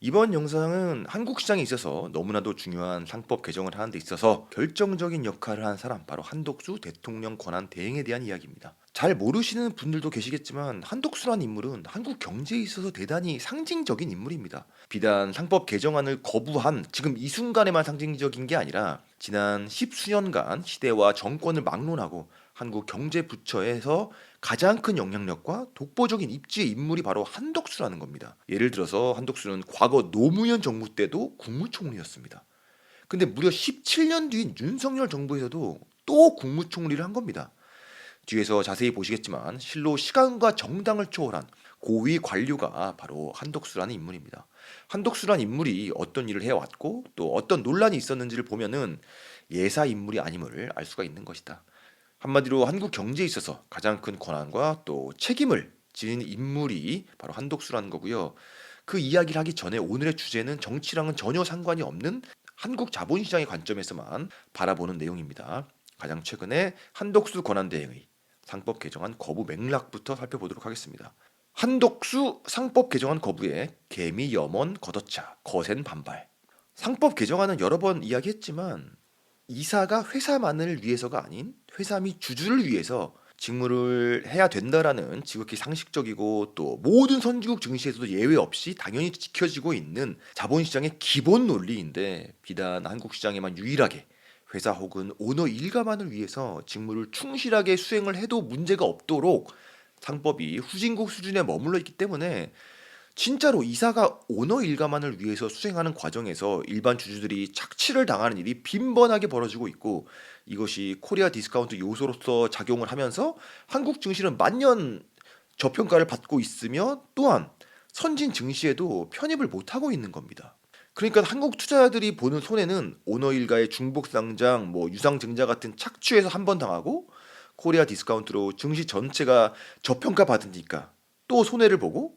이번 영상은 한국 시장에 있어서 너무나도 중요한 상법 개정을 하는 데 있어서 결정적인 역할을 한 사람 바로 한독수 대통령 권한 대행에 대한 이야기입니다. 잘 모르시는 분들도 계시겠지만 한독수란 인물은 한국 경제에 있어서 대단히 상징적인 인물입니다. 비단 상법 개정안을 거부한 지금 이 순간에만 상징적인 게 아니라 지난 십수년간 시대와 정권을 막론하고 한국 경제부처에서 가장 큰 영향력과 독보적인 입지의 인물이 바로 한덕수라는 겁니다. 예를 들어서 한덕수는 과거 노무현 정부 때도 국무총리였습니다. 근데 무려 17년 뒤인 윤석열 정부에서도 또 국무총리를 한 겁니다. 뒤에서 자세히 보시겠지만 실로 시간과 정당을 초월한 고위 관료가 바로 한덕수라는 인물입니다. 한덕수란 인물이 어떤 일을 해왔고 또 어떤 논란이 있었는지를 보면은 예사 인물이 아님을 알 수가 있는 것이다. 한마디로 한국 경제에 있어서 가장 큰 권한과 또 책임을 지닌 인물이 바로 한독수라는 거고요. 그 이야기를 하기 전에 오늘의 주제는 정치랑은 전혀 상관이 없는 한국 자본시장의 관점에서만 바라보는 내용입니다. 가장 최근에 한독수 권한대행의 상법 개정안 거부 맥락부터 살펴보도록 하겠습니다. 한독수 상법 개정안 거부에 개미 염원 걷어차 거센 반발. 상법 개정안은 여러 번 이야기했지만 이사가 회사만을 위해서가 아닌 회사 및 주주를 위해서 직무를 해야 된다라는 지극히 상식적이고 또 모든 선진국 증시에서도 예외 없이 당연히 지켜지고 있는 자본시장의 기본 논리인데 비단 한국 시장에만 유일하게 회사 혹은 오너 일가만을 위해서 직무를 충실하게 수행을 해도 문제가 없도록 상법이 후진국 수준에 머물러 있기 때문에 진짜로 이사가 오너 일가만을 위해서 수행하는 과정에서 일반 주주들이 착취를 당하는 일이 빈번하게 벌어지고 있고 이것이 코리아 디스카운트 요소로서 작용을 하면서 한국 증시는 만년 저평가를 받고 있으며 또한 선진 증시에도 편입을 못하고 있는 겁니다. 그러니까 한국 투자자들이 보는 손해는 오너 일가의 중복 상장, 뭐 유상 증자 같은 착취에서 한 번 당하고 코리아 디스카운트로 증시 전체가 저평가 받으니까 또 손해를 보고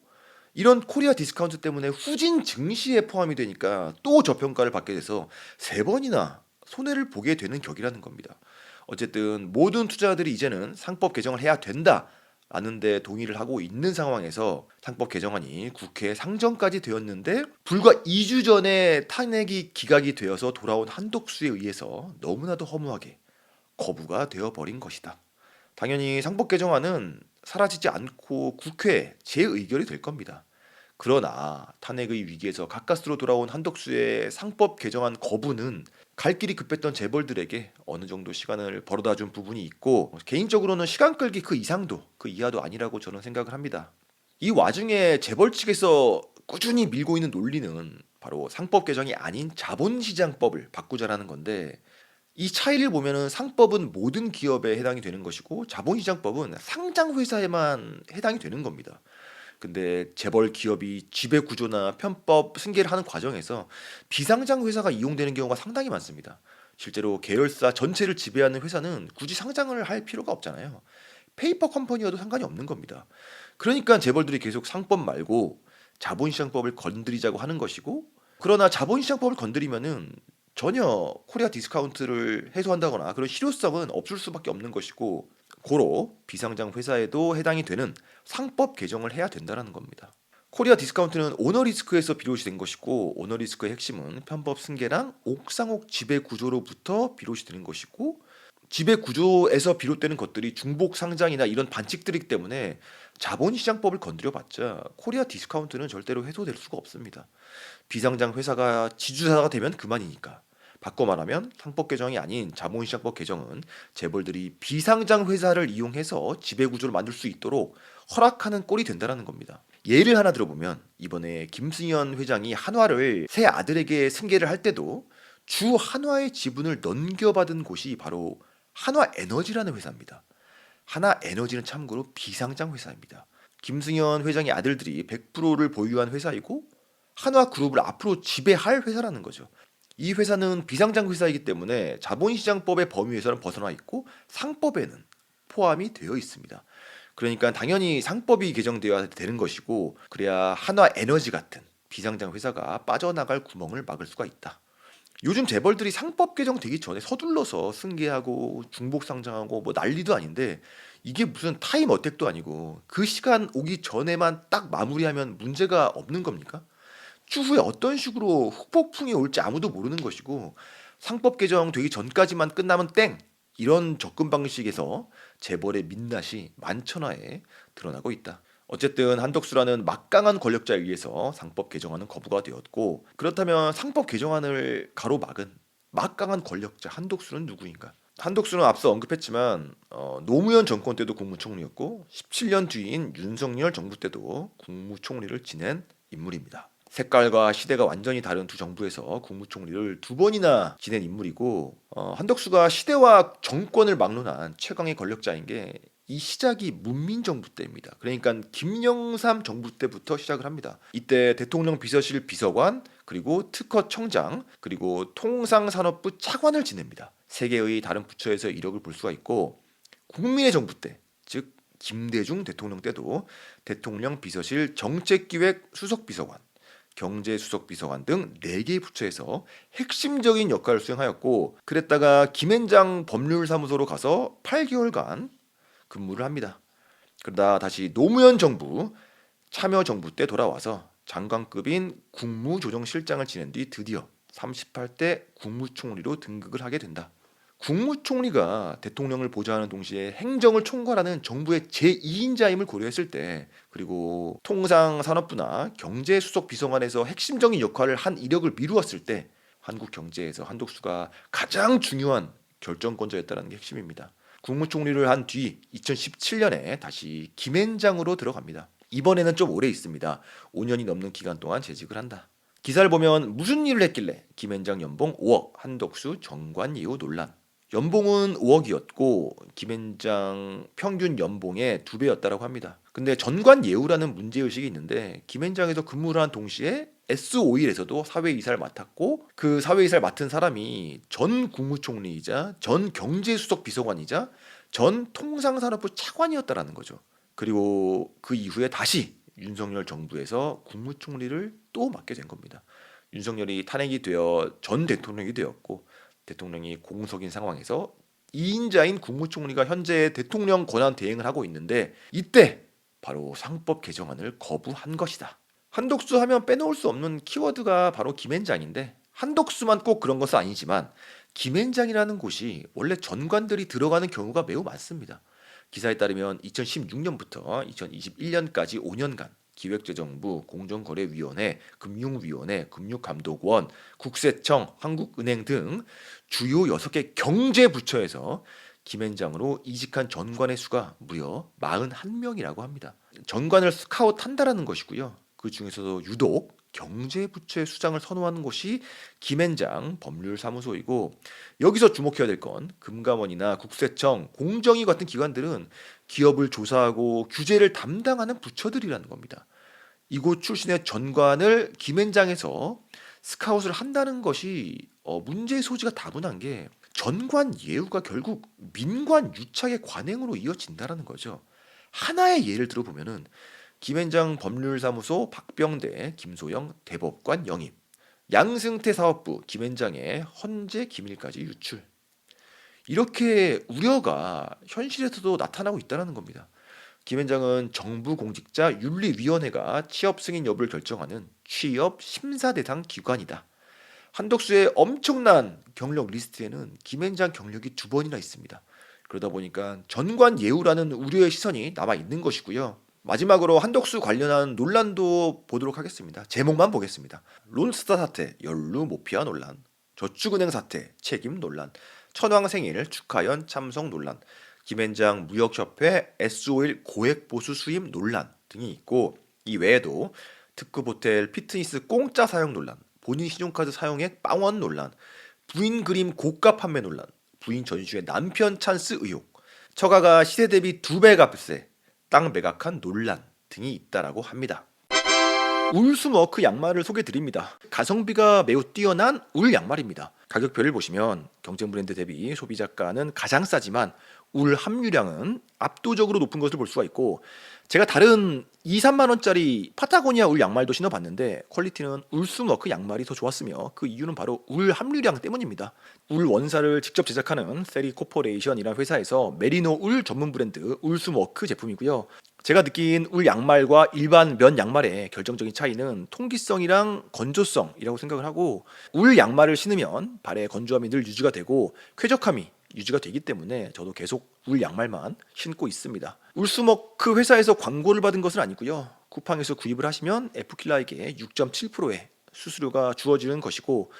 이런 코리아 디스카운트 때문에 후진 증시에 포함이 되니까 또 저평가를 받게 돼서 세 번이나 손해를 보게 되는 격이라는 겁니다. 어쨌든 모든 투자자들이 이제는 상법 개정을 해야 된다. 라는데 동의를 하고 있는 상황에서 상법 개정안이 국회 상정까지 되었는데 불과 2주 전에 탄핵이 기각이 되어서 돌아온 한독수에 의해서 너무나도 허무하게 거부가 되어버린 것이다. 당연히 상법 개정안은 사라지지 않고 국회에 재의결이 될 겁니다. 그러나 탄핵의 위기에서 가까스로 돌아온 한덕수의 상법 개정안 거부는 갈 길이 급했던 재벌들에게 어느 정도 시간을 벌어다 준 부분이 있고 개인적으로는 시간 끌기 그 이상도 그 이하도 아니라고 저는 생각을 합니다. 이 와중에 재벌 측에서 꾸준히 밀고 있는 논리는 바로 상법 개정이 아닌 자본시장법을 바꾸자라는 건데 이 차이를 보면은 상법은 모든 기업에 해당이 되는 것이고 자본시장법은 상장 회사에만 해당이 되는 겁니다. 근데 재벌 기업이 지배 구조나 편법 승계를 하는 과정에서 비상장 회사가 이용되는 경우가 상당히 많습니다. 실제로 계열사 전체를 지배하는 회사는 굳이 상장을 할 필요가 없잖아요. 페이퍼 컴퍼니와도 상관이 없는 겁니다. 그러니까 재벌들이 계속 상법 말고 자본시장법을 건드리자고 하는 것이고 그러나 자본시장법을 건드리면은 전혀 코리아 디스카운트를 해소한다거나 그런 실효성은 없을 수밖에 없는 것이고 고로 비상장 회사에도 해당이 되는 상법 개정을 해야 된다는 겁니다. 코리아 디스카운트는 오너 리스크에서 비롯이 된 것이고 오너 리스크의 핵심은 편법 승계랑 옥상옥 지배 구조로부터 비롯이 되는 것이고 지배 구조에서 비롯되는 것들이 중복 상장이나 이런 반칙들이기 때문에 자본시장법을 건드려봤자 코리아 디스카운트는 절대로 해소될 수가 없습니다. 비상장 회사가 지주사가 되면 그만이니까. 바꿔 말하면 상법 개정이 아닌 자본시장법 개정은 재벌들이 비상장 회사를 이용해서 지배 구조를 만들 수 있도록 허락하는 꼴이 된다라는 겁니다. 예를 하나 들어보면 이번에 김승현 회장이 한화를 새 아들에게 승계를 할 때도 주 한화의 지분을 넘겨받은 곳이 바로 한화 에너지라는 회사입니다. 하나 에너지는 참고로 비상장 회사입니다. 김승현 회장의 아들들이 100%를 보유한 회사이고 한화 그룹을 앞으로 지배할 회사라는 거죠. 이 회사는 비상장 회사이기 때문에 자본시장법의 범위에서는 벗어나 있고 상법에는 포함이 되어 있습니다. 그러니까 당연히 상법이 개정되어야 되는 것이고 그래야 한화 에너지 같은 비상장 회사가 빠져나갈 구멍을 막을 수가 있다. 요즘 재벌들이 상법 개정되기 전에 서둘러서 승계하고 중복 상장하고 뭐 난리도 아닌데 이게 무슨 타임 어택도 아니고 그 시간 오기 전에만 딱 마무리하면 문제가 없는 겁니까? 추후에 어떤 식으로 후폭풍이 올지 아무도 모르는 것이고 상법 개정 되기 전까지만 끝나면 땡 이런 접근 방식에서 재벌의 민낯이 만천하에 드러나고 있다. 어쨌든 한덕수라는 막강한 권력자에 의해서 상법 개정안은 거부가 되었고 그렇다면 상법 개정안을 가로막은 막강한 권력자 한덕수는 누구인가? 한덕수는 앞서 언급했지만 어, 노무현 정권 때도 국무총리였고 17년 뒤인 윤석열 정부 때도 국무총리를 지낸 인물입니다. 색깔과 시대가 완전히 다른 두 정부에서 국무총리를 두 번이나 지낸 인물이고 어, 한덕수가 시대와 정권을 막론한 최강의 권력자인 게 이 시작이 문민정부 때입니다. 그러니까 김영삼 정부 때부터 시작을 합니다. 이때 대통령 비서실 비서관 그리고 특허 청장 그리고 통상산업부 차관을 지냅니다. 세 개의 다른 부처에서 이력을 볼 수가 있고 국민의 정부 때, 즉 김대중 대통령 때도 대통령 비서실 정책기획 수석 비서관, 경제 수석 비서관 등네 개의 부처에서 핵심적인 역할을 수행하였고 그랬다가 김앤장 법률사무소로 가서 8개월간 근무를 합니다. 그러다 다시 노무현 정부 참여 정부 때 돌아와서 장관급인 국무조정실장을 지낸 뒤 드디어 38대 국무총리로 등극을 하게 된다. 국무총리가 대통령을 보좌하는 동시에 행정을 총괄하는 정부의 제2인자임을 고려했을 때 그리고 통상 산업부나 경제 수석 비서관에서 핵심적인 역할을 한 이력을 미루었을 때 한국 경제에서 한독수가 가장 중요한 결정권자였다는 게 핵심입니다. 국무총리를 한 뒤 2017년에 다시 김앤장으로 들어갑니다. 이번에는 좀 오래 있습니다. 5년이 넘는 기간 동안 재직을 한다. 기사를 보면 무슨 일을 했길래 김앤장 연봉 5억, 한덕수 정관 예우 논란. 연봉은 5억이었고 김앤장 평균 연봉의 두 배였다라고 합니다. 근데 전관 예우라는 문제 의식이 있는데 김앤장에서 근무를 한 동시에 S5일에서도 사회이사를 맡았고 그 사회이사를 맡은 사람이 전 국무총리이자 전 경제수석 비서관이자 전 통상산업부 차관이었다라는 거죠. 그리고 그 이후에 다시 윤석열 정부에서 국무총리를 또 맡게 된 겁니다. 윤석열이 탄핵이 되어 전 대통령이 되었고 대통령이 공석인 상황에서 2인자인 국무총리가 현재 대통령 권한 대행을 하고 있는데 이때 바로 상법 개정안을 거부한 것이다. 한독수 하면 빼놓을 수 없는 키워드가 바로 김앤장인데 한독수만 꼭 그런 것은 아니지만 김앤장이라는 곳이 원래 전관들이 들어가는 경우가 매우 많습니다. 기사에 따르면 2016년부터 2021년까지 5년간 기획재정부, 공정거래위원회, 금융위원회, 금융감독원, 국세청, 한국은행 등 주요 6개 경제부처에서 김앤장으로 이직한 전관의 수가 무려 41명이라고 합니다. 전관을 스카웃한다라는 것이고요. 그 중에서도 유독 경제부처의 수장을 선호하는 곳이 김앤장 법률사무소이고 여기서 주목해야 될 건 금감원이나 국세청, 공정위 같은 기관들은 기업을 조사하고 규제를 담당하는 부처들이라는 겁니다. 이곳 출신의 전관을 김앤장에서 스카웃을 한다는 것이 어, 문제의 소지가 다분한 게 전관 예우가 결국 민관 유착의 관행으로 이어진다라는 거죠. 하나의 예를 들어보면은 김앤장 법률사무소 박병대 김소영 대법관 영입 양승태 사업부 김앤장의 헌재 기밀까지 유출 이렇게 우려가 현실에서도 나타나고 있다는 겁니다. 김앤장은 정부 공직자 윤리위원회가 취업 승인 여부를 결정하는 취업 심사 대상 기관이다. 한덕수의 엄청난 경력 리스트에는 김앤장 경력이 두 번이나 있습니다. 그러다 보니까 전관 예우라는 우려의 시선이 남아 있는 것이고요. 마지막으로 한덕수 관련한 논란도 보도록 하겠습니다. 제목만 보겠습니다. 론스타 사태 연루 모피아 논란, 저축은행 사태 책임 논란, 천황 생일 축하연 참석 논란, 김앤장 무역협회 S51 고액 보수 수임 논란 등이 있고 이 외에도 특급 호텔 피트니스 공짜 사용 논란, 본인 신용카드 사용액 빵원 논란, 부인 그림 고가 판매 논란, 부인 전시회 남편 찬스 의혹, 처가가 시세 대비 두 배 값세, 땅 매각한 논란 등이 있다라고 합니다. 울스머크 양말을 소개 드립니다. 가성비가 매우 뛰어난 울 양말입니다. 가격표를 보시면 경쟁 브랜드 대비 소비자가는 가장 싸지만 울 함유량은 압도적으로 높은 것을 볼 수가 있고 제가 다른 2, 3만 원짜리 파타고니아 울 양말도 신어봤는데 퀄리티는 울스머크 양말이 더 좋았으며 그 이유는 바로 울 함유량 때문입니다. 울 원사를 직접 제작하는 세리 코퍼레이션이라는 회사에서 메리노 울 전문 브랜드 울스머크 제품이고요. 제가 느낀 울 양말과 일반 면 양말의 결정적인 차이는 통기성이랑 건조성이라고 생각을 하고 울 양말을 신으면 발의 건조함이 늘 유지가 되고 쾌적함이 유지가 되기 때문에 저도 계속 울 양말만 신고 있습니다. 울수머크 회사에서 광고를 받은 것은 아니고요. 쿠팡에서 구입을 하시면 에프킬라에게 6.7%의 수수료가 주어지는 것이고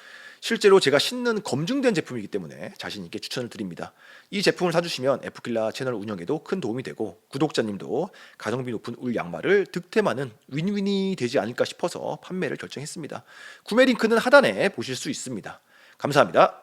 실제로 제가 신는 검증된 제품이기 때문에 자신 있게 추천을 드립니다. 이 제품을 사주시면 에프킬라 채널 운영에도 큰 도움이 되고 구독자님도 가성비 높은 울 양말을 득템하는 윈윈이 되지 않을까 싶어서 판매를 결정했습니다. 구매 링크는 하단에 보실 수 있습니다. 감사합니다.